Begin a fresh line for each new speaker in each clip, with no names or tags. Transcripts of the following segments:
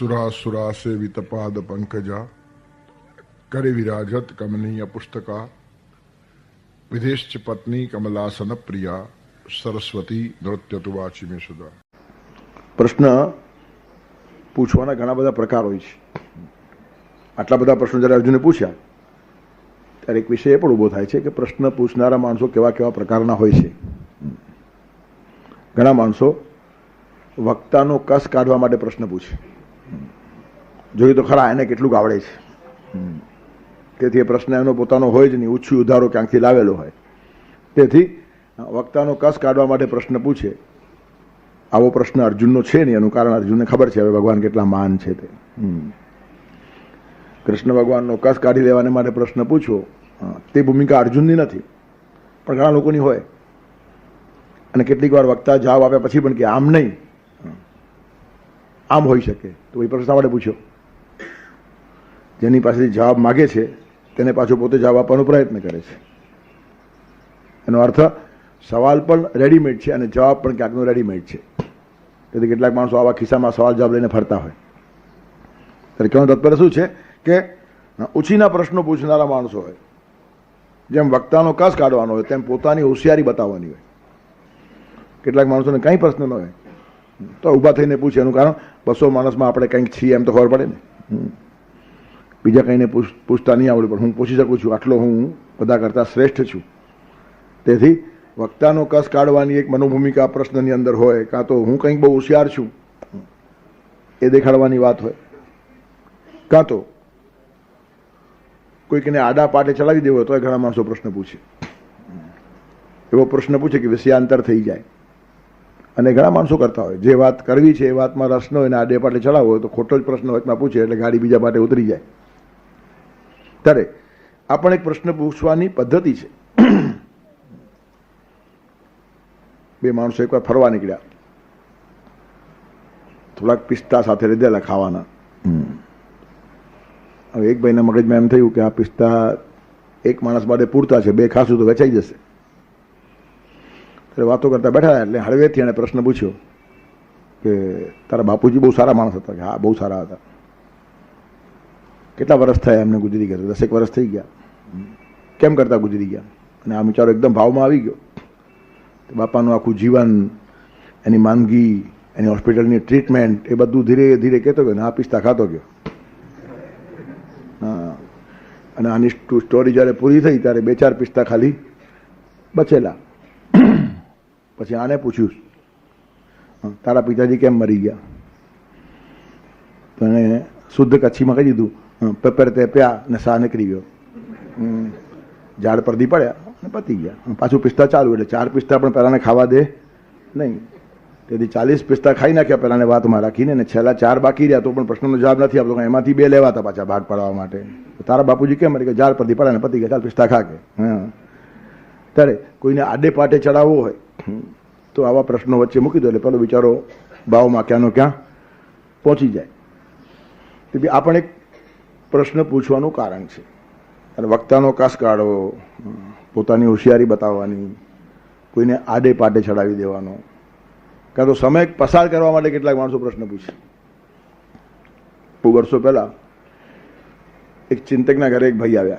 સુરાસુરા સે વિતપાદ પંકજા કરે વિરાજત કમનીય પુસ્તકા વિદેશ પત્ની કમલાસન પ્રિયા સરસ્વતી નૃત્ય તુ વાચી મે સુધા
પ્રશ્ન પૂછવાના ઘણા બધા પ્રકાર હોય છે આટલા બધા પ્રશ્નો જ્યારે અર્જુને પૂછ્યા ત્યારે એક વિષય એ પણ ઊભો થાય છે કે પ્રશ્ન પૂછનારા માણસો કેવા કેવા પ્રકારના હોય છે. ઘણા માણસો વક્તાનો કસ કાઢવા માટે પ્રશ્ન પૂછે. જોઈએ તો ખરા એને કેટલું આવડે છે. તેથી એ પ્રશ્ન એનો પોતાનો હોય જ નહીં. ઉછી ઉધારો ક્યાંકથી લાવેલો હોય. તેથી વક્તાનો કસ કાઢવા માટે પ્રશ્ન પૂછે. આવો પ્રશ્ન અર્જુનનો છે નહીં. એનું કારણ અર્જુનને ખબર છે. હવે ભગવાન કેટલા માન છે તે. કૃષ્ણ ભગવાનનો કસ કાઢી લેવાને માટે પ્રશ્ન પૂછવો તે ભૂમિકા અર્જુનની નથી. પણ ઘણા લોકોની હોય. અને કેટલીક વાર વક્તા જવાબ આપ્યા પછી પણ કે આમ નહીં. આમ હોઈ શકે. તો એ પ્રશ્ન માટે પૂછ્યો. જેની પાસેથી જવાબ માગે છે, તેને પાછો પોતે જવાબ આપવાનો પ્રયત્ન કરે છે. એનો અર્થ, સવાલ પણ રેડીમેડ છે અને જવાબ પણ ક્યાંકનો રેડીમેડ છે. તેથી કેટલાક માણસો આવા ખિસ્સામાં સવાલ જવાબ લઈને ફરતા હોય. ત્યારે કહેવાનું તત્પર શું છે કે, ઉછીના પ્રશ્નો પૂછનારા માણસો હોય. જેમ વક્તાનો કસ કાઢવાનો હોય, તેમ પોતાની હોશિયારી બતાવવાની હોય. કેટલાક માણસોને કંઈ પ્રશ્ન ન હોય. તો ઊભા થઈને પૂછે, એનું કારણ, બસો માણસમાં આપણે કંઈક છીએ એમ તો ખબર પડે ને. બીજા કંઈને પૂછ- પૂછતા નહીં આવડે, પણ હું પૂછી શકું છું, આટલો હું બધા કરતાં શ્રેષ્ઠ છું. તેથી વક્તાનો કસ કાઢવાની એક મનોભૂમિકા પ્રશ્નની અંદર હોય, કાં તો હું કંઈક બહુ હોશિયાર છું, એ દેખાડવાની વાત હોય. કાં તો કોઈકને આડા પાટે ચલાવી દેવો તો ઘણા માણસો પ્રશ્ન પૂછે. એવો પ્રશ્ન પૂછે કે વિષયાંતર થઈ જાય. અને ઘણા માણસો કરતા હોય. જે વાત કરવી છે એ વાતમાં રસ ન હોય અને આડે પાટે ચલાવવો હોય, તો ખોટો જ પ્રશ્ન વચમાં પૂછે, એટલે ગાડી બીજા પાટે ઉતરી જાય. ત્યારે આ પણ એક પ્રશ્ન પૂછવાની પદ્ધતિ છે. બે માણસો એકવાર ફરવા નીકળ્યા. થોડાક પિસ્તા સાથે લીધેલા ખાવાના. હવે એક ભાઈના મગજમાં એમ થયું કે આ પિસ્તા એક માણસ માટે પૂરતા છે, બે ખાશું તો વેચાઈ જશે. ત્યારે વાતો કરતા બેઠા એટલે હળવેથી એણે પ્રશ્ન પૂછ્યો કે તારા બાપુજી બહુ સારા માણસ હતા કે હા, બહુ સારા હતા. કેટલા વર્ષ થયા એમને ગુજરી ગયા? દસેક વર્ષ થઈ ગયા. કેમ કરતા ગુજરી ગયા? અને આ વિચારો એકદમ ભાવમાં આવી ગયો. બાપાનું આખું જીવન, એની માંદગી, એની હોસ્પિટલની ટ્રીટમેન્ટ, એ બધું ધીરે ધીરે કહેતો ગયો ને આ પિસ્તા ખાતો ગયો. હા. અને આની સ્ટોરી જ્યારે પૂરી થઈ ત્યારે બે ચાર પિસ્તા ખાલી બચેલા. પછી આને પૂછ્યું તારા પિતાજી કેમ મરી ગયા? તો એણે શુદ્ધ કચ્છીમાં કહી દીધું પેપર તે પ્યા ને સા નીકળી ગયો. ઝાડ પરથી પડ્યા અને પતી ગયા. અને પાછું પિસ્તા ચાલુ એટલે ચાર પિસ્તા પણ પહેલાને ખાવા દે નહીં. તેથી ચાલીસ પિસ્તા ખાઈ નાખ્યા પહેલાને વાતમાં રાખીને ને છેલ્લા ચાર બાકી રહ્યા તો પણ પ્રશ્નનો જવાબ નથી આપતો એમાંથી બે લેવાતા પાછા ભાગ પાડવા માટે. તારા બાપુજી કેમ કે ઝાડ પરથી પડ્યા ને પતી ગયા, ચાલ પિસ્તા ખા કે. ત્યારે કોઈને આડે પાટે ચડાવવો હોય તો આવા પ્રશ્નો વચ્ચે મૂકી દો એટલે પેલો બિચારો ભાવમાં ક્યાંનો ક્યાં પહોંચી જાય. તેથી આ પણ એક પ્રશ્ન પૂછવાનું કારણ છે. અને વક્તાનો કાસ કાઢવો પોતાની હોશિયારી બતાવવાની, કોઈને આડે પાટે ચડાવી દેવાનો, કાં તો સમય પસાર કરવા માટે કેટલાક માણસો પ્રશ્ન પૂછે. બહુ વર્ષો પહેલા એક ચિંતકના ઘરે એક ભાઈ આવ્યા.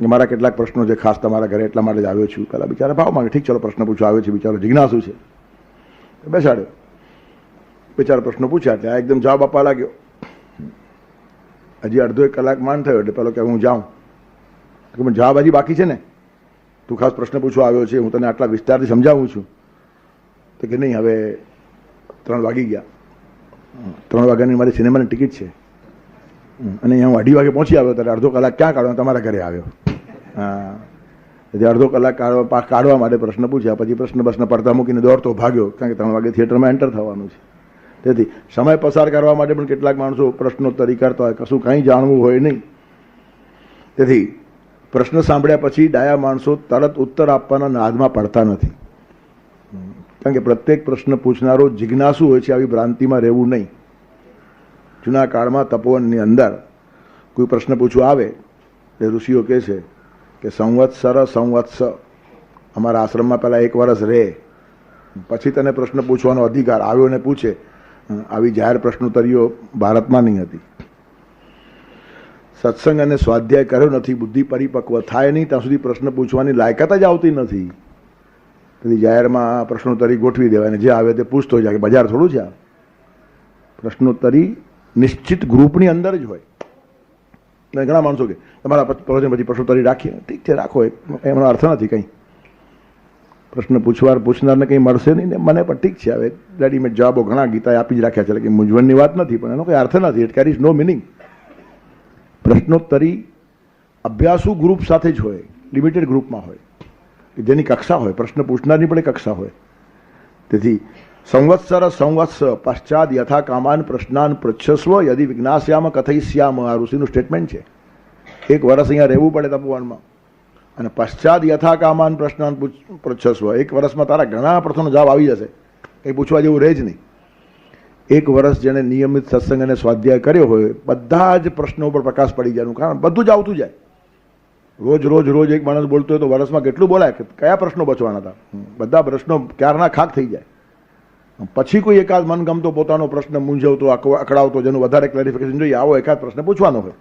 કે મારા કેટલાક પ્રશ્નો છે, ખાસ તમારા ઘરે એટલા માટે જ આવ્યો છું. પહેલાં બિચારા ભાવ માંગે, ઠીક, ચલો પ્રશ્ન પૂછવા આવ્યો છે, બિચારો જિજ્ઞાસુ છે. બેસાડ્યો. બિચારા પ્રશ્નો પૂછ્યા, ત્યાં એકદમ જવાબ આપવા લાગ્યો. હજી અડધો એક કલાક માંડ થયો એટલે પેલો કે હું જાઉં. કે પણ જવાબ હજી બાકી છે ને? તું ખાસ પ્રશ્ન પૂછવા આવ્યો છે, હું તને આટલા વિસ્તારથી સમજાવું છું. તો કે નહીં, હવે ત્રણ વાગી ગયા. ત્રણ વાગ્યાની મારી સિનેમાની ટિકિટ છે. અને અહીંયા હું અઢી વાગે પહોંચી આવ્યો ત્યારે અડધો કલાક ક્યાં કાઢવા તમારા ઘરે આવ્યો. હા. એટલે અડધો કલાક કાઢવા કાઢવા માટે પ્રશ્ન પૂછ્યા. પછી પ્રશ્ન પ્રશ્ન પડતા મૂકીને દોડતો ભાગ્યો, કારણ કે ત્રણ વાગે થિયેટરમાં એન્ટર થવાનું છે. તેથી સમય પસાર કરવા માટે પણ કેટલાક માણસો પ્રશ્નોત્તરી કરતા હોય, કશું કંઈ જાણવું હોય નહીં. તેથી પ્રશ્ન સાંભળ્યા પછી ડાયા માણસો તરત ઉત્તર આપવાના નાદમાં પડતા નથી. કારણ કે પ્રત્યેક પ્રશ્ન પૂછનારો જિજ્ઞાસુ હોય છે, આવી ભ્રાંતિમાં રહેવું નહીં. જૂના કાળમાં તપોવનની અંદર કોઈ પ્રશ્ન પૂછવા આવે, એટલે ઋષિઓ કહે છે કે સંવત્સર, સંવત્સ. અમારા આશ્રમમાં પહેલાં એક વર્ષ રહે. પછી તને પ્રશ્ન પૂછવાનો અધિકાર આવ્યો ને પૂછે. આવી જાહેર પ્રશ્નોત્તરીઓ ભારતમાં નહીં હતી. સત્સંગ અને સ્વાધ્યાય કર્યો નથી, બુદ્ધિ પરિપક્વ થાય નહીં, ત્યાં સુધી પ્રશ્ન પૂછવાની લાયકાત જ આવતી નથી. તેથી જાહેરમાં પ્રશ્નોત્તરી ગોઠવી દેવાય અને જે આવે તે પૂછતો જાય કે બજાર થોડું છે પ્રશ્નોત્તરી નિશ્ચિત ગ્રુપની અંદર જ હોય. ઘણા માણસો કે, તમારા પછી પ્રશ્નોત્તરી રાખીએ. ઠીક છે, રાખો એમનો અર્થ નથી કંઈ. પ્રશ્ન પૂછવાર પૂછનારને કંઈ મળશે નહીં ને મને પણ ઠીક છે. હવે રેડીમેડ જવાબો ઘણા ગીતાએ આપી જ રાખ્યા છે. એટલે કે મૂંઝવણની વાત નથી, પણ એનો કંઈ અર્થ નથી. ઇટ કેરીઝ નો મિનિંગ પ્રશ્નોત્તરી અભ્યાસુ ગ્રુપ સાથે જ હોય લિમિટેડ ગ્રુપમાં હોય. કે જેની કક્ષા હોય. પ્રશ્ન પૂછનારની પણ કક્ષા હોય. તેથી સંવત્સર સંવત્સ પશ્ચાત યથા કામાન પ્રશ્નાન પૃચ્છસ્વ યદિ વિજ્ઞાસ્યામ કથયિષ્યામ આ ઋષિનું સ્ટેટમેન્ટ છે. એક વર્ષ અહીંયા રહેવું પડે તપોવનમાં. અને પશ્ચાત યથા કામાન પ્રશ્નાન પૂછ- પૃચ્છસ્વ. એક વર્ષમાં તારા ઘણા પ્રશ્નોનો જવાબ આવી જશે. કંઈ પૂછવા જેવું રહે જ નહીં. એક વર્ષ જેણે નિયમિત સત્સંગ અને સ્વાધ્યાય કર્યો હોય, બધા જ પ્રશ્નો ઉપર પ્રકાશ પડી જવાનું કારણ બધું જ આવતું જાય. રોજ રોજ રોજ એક માણસ બોલતો હોય તો વર્ષમાં કેટલું બોલાય? કે કયા પ્રશ્નો બચવાના હતા? બધા પ્રશ્નો ક્યારના ખાક થઈ જાય. પછી કોઈ એકાદ મનગમતો પોતાનો પ્રશ્ન મૂંઝવતો અક- અકળાવતો જેનું વધારે ક્લેરિફિકેશન જોઈએ, આવો એકાદ પ્રશ્ન પૂછવાનો હોય.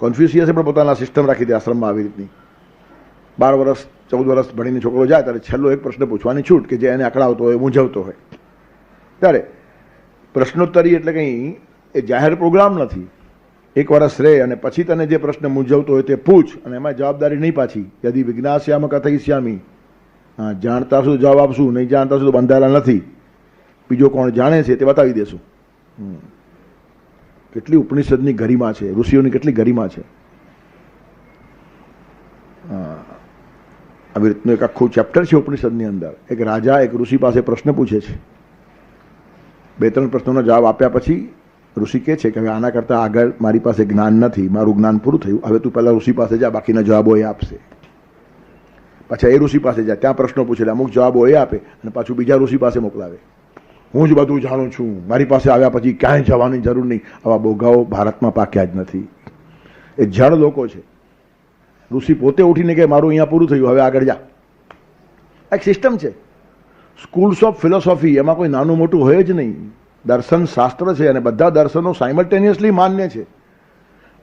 કોન્ફ્યુસિયસે પણ પોતાના સિસ્ટમ રાખી દે, આશ્રમમાં આવી રીતની. બાર વર્ષ ચૌદ વર્ષ ભણીને છોકરો જાય, ત્યારે છેલ્લો એક પ્રશ્ન પૂછવાની છૂટ કે જે એને અકળાવતો હોય મૂંઝવતો હોય. ત્યારે પ્રશ્નોત્તરી એટલે કંઈ એ જાહેર પ્રોગ્રામ નથી. એક વર્ષ રહે અને પછી તને જે પ્રશ્ન મૂંઝવતો હોય તે પૂછ અને એમાં જવાબદારી નહીં પાછી. યદિ વિજ્ઞાસ્યામ કથયિષ્યામી. હા, જાણતા શું જવાબ આપશું, નહીં જાણતા શું બંધાયેલા નથી. બીજો કોણ જાણે છે તે બતાવી દેશું. કેટલી ઉપનિષદની ગરિમા છે, ઋષિઓની કેટલી ગરિમા છે. આવી રીતનું એક આખું ચેપ્ટર છે ઉપનિષદની અંદર. એક રાજા, એક ઋષિ પાસે પ્રશ્ન પૂછે છે. બે ત્રણ પ્રશ્નોનો જવાબ આપ્યા પછી ઋષિ કહે છે કે હવે આના કરતાં આગળ મારી પાસે જ્ઞાન નથી, મારું જ્ઞાન પૂરું થયું. હવે તું પહેલાં ઋષિ પાસે જા, બાકીના જવાબો એ આપશે. પાછા એ ઋષિ પાસે જાય ત્યાં પ્રશ્નો પૂછેલા અમુક જવાબો એ આપે અને પાછું બીજા ઋષિ પાસે મોકલાવે. હું જ બધું જાણું છું. મારી પાસે આવ્યા પછી ક્યાંય જવાની જરૂર નહીં. આવા બોગાઓ ભારતમાં પાક્યા જ નથી. એ જળ લોકો છે. ઋષિ પોતે ઉઠીને કે મારું અહીંયા પૂરું થયું, હવે આગળ જા. એક સિસ્ટમ છે. સ્કૂલ્સ ઓફ ફિલોસોફી એમાં કોઈ નાનું મોટું હોય જ નહીં. દર્શન શાસ્ત્ર છે અને બધા દર્શનો સાયમલ્ટેનિયસલી માન્ય છે.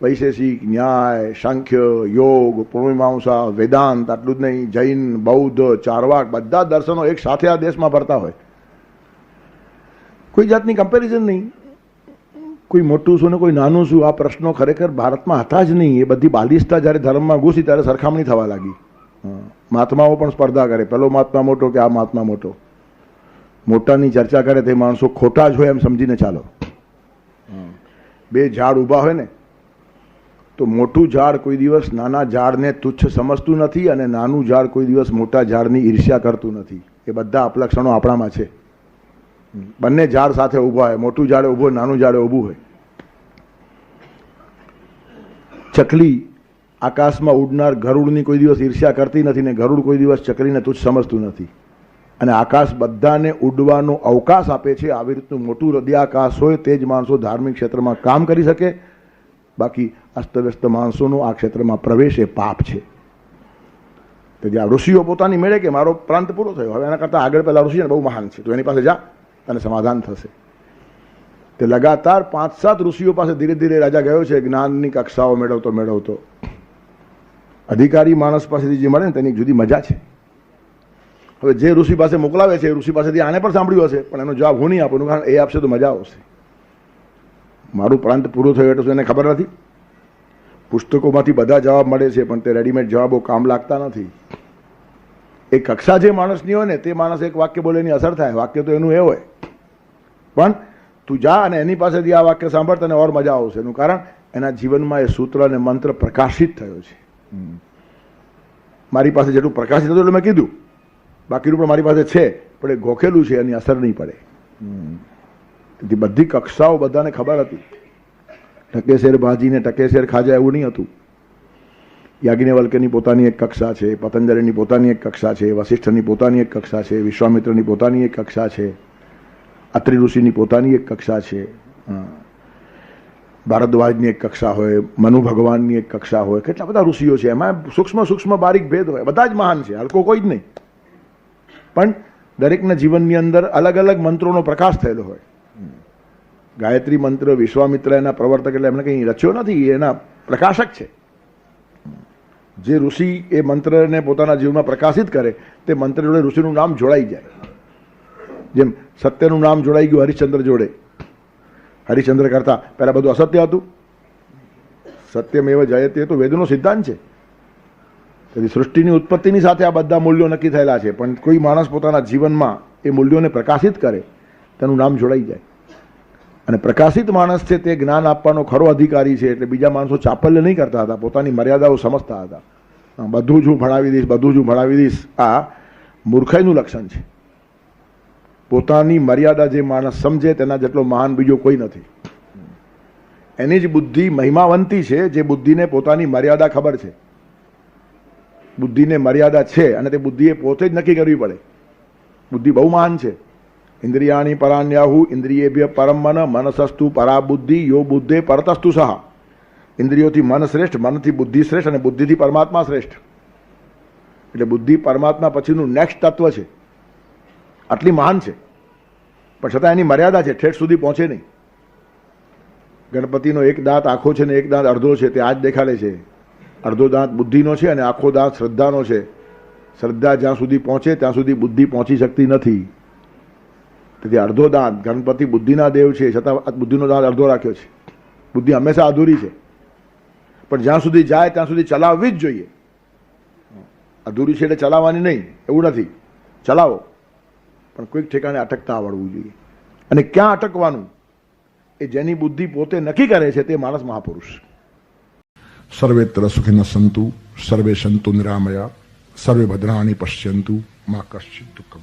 વૈશેષિક, ન્યાય, સાંખ્ય, યોગ પૂર્ણિમાંસા વેદાંત, આટલું જ નહીં. જૈન, બૌદ્ધ, ચારવાક, બધા દર્શનો એક સાથે આ દેશમાં ભરતા હોય. કોઈ જાતની કમ્પેરિઝન નહીં. કોઈ મોટું શું ને કોઈ નાનું શું, આ પ્રશ્નો ખરેખર ભારતમાં હતા જ નહીં. એ બધી બાલિસ્તા જ્યારે ધર્મમાં ઘૂસી ત્યારે સરખામણી થવા લાગી. મહાત્માઓ પણ સ્પર્ધા કરે. પેલો મહાત્મા મોટો કે આ મહાત્મા મોટો? મોટાની ચર્ચા કરે તે માણસો ખોટા જ હોય એમ સમજીને ચાલો. બે ઝાડ ઊભા હોય ને, તો મોટું ઝાડ કોઈ દિવસ નાના ઝાડને તુચ્છ સમજતું નથી અને નાનું ઝાડ કોઈ દિવસ મોટા ઝાડની ઈર્ષ્યા કરતું નથી. એ બધા અપલક્ષણો આપણામાં છે. બંને ઝાડ સાથે ઊભા હોય, મોટું ઝાડ ઊભું હોય, નાનું ઝાડ ઊભું હોય. ચકલી આકાશમાં ઉડનાર ગરુડની કોઈ દિવસ ઈર્ષ્યા કરતી નથી ને ગરુડ કોઈ દિવસ ચકલીને તુચ્છ સમજતું નથી. અને આકાશ બધાને ઉડવાનો અવકાશ આપે છે, આવી રીતનું મોટું હૃદયાકાશ હોય તે જ માણસો ધાર્મિક ક્ષેત્રમાં કામ કરી શકે. બાકી અસ્તવ્યસ્ત માણસોનો આ ક્ષેત્રમાં પ્રવેશ એ પાપ છે. તો જ્યાં ઋષિઓ પોતાની મેળે કે મારો પ્રાંત પૂરો થયો. હવે એના કરતાં આગળ પહેલાં ઋષિ બહુ મહાન છે. તો એની પાસે જા. તને સમાધાન થશે. તે લગાતાર પાંચ સાત ઋષિઓ પાસે ધીરે ધીરે રાજા ગયો છે, જ્ઞાનની કક્ષાઓ મેળવતો મેળવતો. અધિકારી માણસ પાસેથી જે મળે ને તેની જુદી મજા છે. હવે જે ઋષિ પાસે મોકલાવે છે, એ ઋષિ પાસેથી આને પણ સાંભળ્યું હશે, પણ એનો જવાબ હું નહીં આપું કારણ એ આપશે તો મજા આવશે. મારું પ્રાંત પૂરું થયું એટલે એને ખબર નથી? પુસ્તકોમાંથી બધા જવાબ મળે છે, પણ તે રેડીમેડ જવાબો કામ લાગતા નથી. એ કક્ષા જે માણસની હોય ને, તે માણસ એક વાક્ય બોલે એની અસર થાય. વાક્ય તો એનું એ હોય. પણ તું જા અને એની પાસેથી આ વાક્ય સાંભળ, તને ઓર મજા આવશે. એનું કારણ, એના જીવનમાં એ સૂત્ર અને મંત્ર પ્રકાશિત થયો છે. મારી પાસે જેટલું પ્રકાશિત હતું એટલે મેં કીધું. બાકીનું પણ મારી પાસે છે, પણ એ ગોખેલું છે, એની અસર નહીં પડે. બધી કક્ષાઓ બધાને ખબર હતી. ટકેશેર ભાજીને ટકેશેર ખાજા એવું નહીં હતું. યાજ્ઞવલ્ક્યની પોતાની એક કક્ષા છે, પતંજલિની પોતાની એક કક્ષા છે વશિષ્ઠની પોતાની એક કક્ષા છે, વિશ્વામિત્રની પોતાની એક કક્ષા છે અત્રિ ઋષિની પોતાની એક કક્ષા છે. ભારદ્વાજની એક કક્ષા હોય, મનુ ભગવાનની એક કક્ષા હોય, કેટલા બધા ઋષિઓ છે. એમાં સૂક્ષ્મ સૂક્ષ્મ બારીક ભેદ હોય. બધા જ મહાન છે. હલકો કોઈ જ નહીં. પણ દરેકના જીવનની અંદર અલગ અલગ મંત્રોનો પ્રકાશ થયેલો હોય. ગાયત્રી મંત્ર, વિશ્વામિત્ર એના પ્રવર્તક એટલે એમને કંઈ રચ્યો નથી. એના પ્રકાશક છે. જે ઋષિ એ મંત્રને પોતાના જીવનમાં પ્રકાશિત કરે, તે મંત્ર જોડે ઋષિનું નામ જોડાઈ જાય. જેમ સત્યનું નામ જોડાઈ ગયું હરિશ્ચંદ્ર જોડે. હરિશ્ચંદ્ર કરતા પહેલાં બધું અસત્ય હતું. સત્યમેવ જયતે તો વેદનો સિદ્ધાંત છે. તેથી સૃષ્ટિની ઉત્પત્તિની સાથે આ બધા મૂલ્યો નક્કી થયેલા છે. પણ કોઈ માણસ પોતાના જીવનમાં એ મૂલ્યોને પ્રકાશિત કરે, તેનું નામ જોડાઈ જાય. અને પ્રકાશિત માણસ છે તે જ્ઞાન આપવાનો ખરો અધિકારી છે એટલે બીજા માણસો ચાપલ્ય નહીં કરતા હતા, પોતાની મર્યાદાઓ સમજતા હતા. બધું જ હું ભણાવી દઈશ, બધું જ હું ભણાવી દઈશ. આ મૂર્ખાઈનું લક્ષણ છે. પોતાની મર્યાદા જે માણસ સમજે તેના જેટલો મહાન બીજો કોઈ નથી. એની જ બુદ્ધિ મહિમાવંતી છે, જે બુદ્ધિને પોતાની મર્યાદા ખબર છે. બુદ્ધિને મર્યાદા છે અને તે બુદ્ધિએ પોતે જ નક્કી કરવી પડે. બુદ્ધિ બહુ મહાન છે. ઇન્દ્રિયાણી પરાન્યાહુ ઇન્દ્રિયેભ્ય પરમ મન મનસસ્તુ પરા બુદ્ધિ યો બુદ્ધે પરતસ્તુ સહ ઇન્દ્રિયોથી મન શ્રેષ્ઠ મનથી બુદ્ધિ શ્રેષ્ઠ અને બુદ્ધિથી પરમાત્મા શ્રેષ્ઠ એટલે બુદ્ધિ પરમાત્મા પછીનું નેક્સ્ટ તત્વ છે. આટલી મહાન છે. પણ છતાં એની મર્યાદા છે, ઠેઠ સુધી પહોંચે નહીં. ગણપતિનો એક દાંત આખો છે ને એક દાંત અડધો છે, તે આજ દેખાડે છે. અડધો દાંત બુદ્ધિનો છે અને આખો દાંત શ્રદ્ધાનો છે. શ્રદ્ધા જ્યાં સુધી પહોંચે, ત્યાં સુધી બુદ્ધિ પહોંચી શકતી નથી. તેથી અડધો દાંત, ગણપતિ બુદ્ધિના દેવ છે, છતાં બુદ્ધિનો દાંત અડધો રાખ્યો છે. બુદ્ધિ હંમેશા અધૂરી છે. પણ જ્યાં સુધી જાય, ત્યાં સુધી ચલાવવી જ જોઈએ. અધૂરી છે એટલે ચલાવવાની નહીં, એવું નથી. ચલાવો. પણ કોઈક ઠેકાણે અટકતા આવડવું જોઈએ. અને ક્યાં અટકવાનું? એ જેની બુદ્ધિ પોતે નક્કી કરે છે તે માણસ મહાપુરુષ.
સર્વેત્ર સુખિન સંતુ, સર્વે સંતુ નિરામયા, સર્વે ભદ્રાણી પશ્યંતુ, મા કશ્ચિત દુઃખમ